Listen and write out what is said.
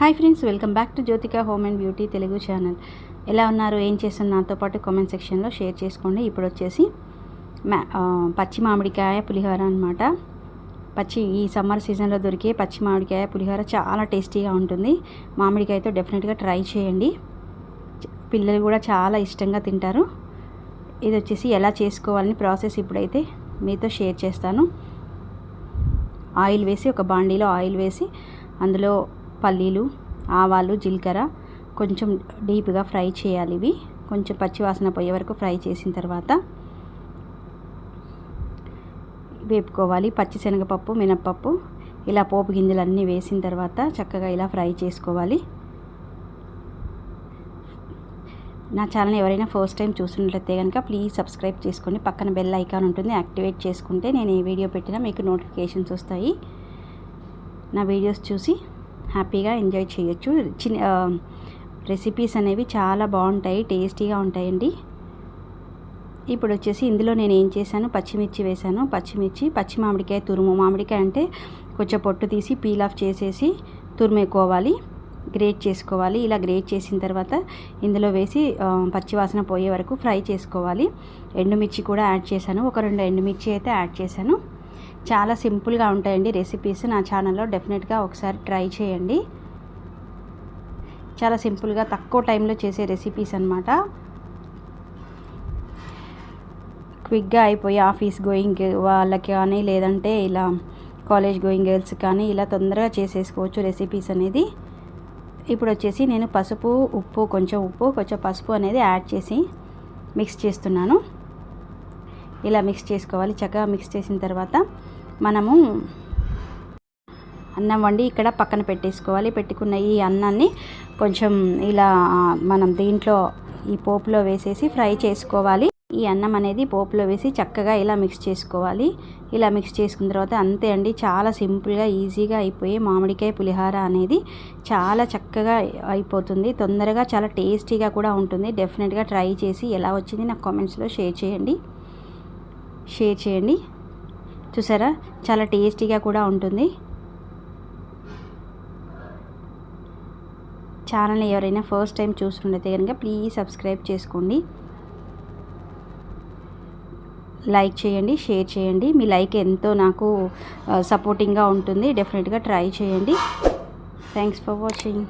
Hi friends welcome back to Jyothika home and beauty Telugu channel. ఎలా ఉన్నారు ఏం చేస్తున్నారు నాతో పాటు కామెంట్ సెక్షన్లో షేర్ చేసుకోండి. ఇప్పుడు వచ్చేసి మ్యా పచ్చి మామిడికాయ పులిహోర అనమాట పచ్చి ఈ సమ్మర్ సీజన్లో దొరికే పచ్చి మామిడికాయ పులిహోర చాలా టేస్టీగా ఉంటుంది. మామిడికాయతో డెఫినెట్గా ట్రై చేయండి. పిల్లలు కూడా చాలా ఇష్టంగా తింటారు. ఇది వచ్చేసి ఎలా చేసుకోవాలని ప్రాసెస్ ఇప్పుడైతే మీతో షేర్ చేస్తాను. ఆయిల్ వేసి ఒక బాండీలో ఆయిల్ వేసి అందులో పల్లీలు ఆవాలు జీలకర్ర కొంచెం డీప్గా ఫ్రై చేయాలి ఇవి. కొంచెం పచ్చివాసన పోయే వరకు ఫ్రై చేసిన తర్వాత వేపుకోవాలి. పచ్చిశనగపప్పు మినప్పప్పు ఇలా పోపు గింజలు అన్నీ వేసిన తర్వాత చక్కగా ఇలా ఫ్రై చేసుకోవాలి. నా ఛానల్ ఎవరైనా ఫస్ట్ టైం చూస్తున్నట్లయితే కనుక ప్లీజ్ సబ్స్క్రైబ్ చేసుకోండి పక్కన బెల్ ఐకాన్ ఉంటుంది. యాక్టివేట్ చేసుకుంటే నేను ఏ వీడియో పెట్టినా మీకు నోటిఫికేషన్స్ వస్తాయి. నా వీడియోస్ చూసి హ్యాపీగా ఎంజాయ్ చేయొచ్చు. చిన్న రెసిపీస్ అనేవి చాలా బాగుంటాయి టేస్టీగా ఉంటాయండి. ఇప్పుడు వచ్చేసి ఇందులో నేను ఏం చేశాను? పచ్చిమిర్చి వేశాను. పచ్చిమిర్చి పచ్చి మామిడికాయ తురుము. మామిడికాయ అంటే కొంచెం పొట్టు తీసి పీల్ ఆఫ్ చేసేసి తురుమేకోవాలి గ్రేట్ చేసుకోవాలి. ఇలా గ్రేట్ చేసిన తర్వాత ఇందులో వేసి పచ్చివాసన పోయే వరకు ఫ్రై చేసుకోవాలి. ఎండుమిర్చి కూడా యాడ్ చేశాను. ఒక రెండు ఎండుమిర్చి అయితే యాడ్ చేశాను. చాలా సింపుల్గా ఉంటాయండి రెసిపీస్ నా ఛానల్లో డెఫినెట్గా ఒకసారి ట్రై చేయండి. చాలా సింపుల్గా తక్కువ టైంలో చేసే రెసిపీస్ అనమాట క్విక్గా అయిపోయి ఆఫీస్ గోయింగ్ వాళ్ళకి కానీ లేదంటే ఇలా కాలేజ్ గోయింగ్ గర్ల్స్ కానీ ఇలా తొందరగా చేసేసుకోవచ్చు రెసిపీస్ అనేది. ఇప్పుడు వచ్చేసి నేను పసుపు ఉప్పు కొంచెం ఉప్పు కొంచెం పసుపు అనేది యాడ్ చేసి మిక్స్ చేస్తున్నాను. ఇలా మిక్స్ చేసుకోవాలి. చక్కగా మిక్స్ చేసిన తర్వాత మనము అన్నం వండి ఇక్కడ పక్కన పెట్టేసుకోవాలి. పెట్టుకున్న ఈ అన్నాన్ని కొంచెం ఇలా మనం దీంట్లో ఈ పోపులో వేసేసి ఫ్రై చేసుకోవాలి. ఈ అన్నం అనేది పోపులో వేసి చక్కగా ఇలా మిక్స్ చేసుకోవాలి. ఇలా మిక్స్ చేసుకున్న తర్వాత అంతే అండి. చాలా సింపుల్గా ఈజీగా అయిపోయి మామిడికాయ పులిహార అనేది చాలా చక్కగా అయిపోతుంది. తొందరగా చాలా టేస్టీగా కూడా ఉంటుంది. డెఫినెట్గా ట్రై చేసి ఎలా వచ్చింది నాకు కామెంట్స్లో షేర్ చేయండి. షేర్ చేయండి. చూసారా? చాలా టేస్టీగా కూడా ఉంటుంది. ఛానల్ ఎవరైనా ఫస్ట్ టైం చూస్తుంటే కనుక ప్లీజ్ సబ్స్క్రైబ్ చేసుకోండి. లైక్ చేయండి షేర్ చేయండి. మీ లైక్ ఎంతో నాకు సపోర్టింగ్గా ఉంటుంది. డెఫినెట్గా ట్రై చేయండి. Thanks for watching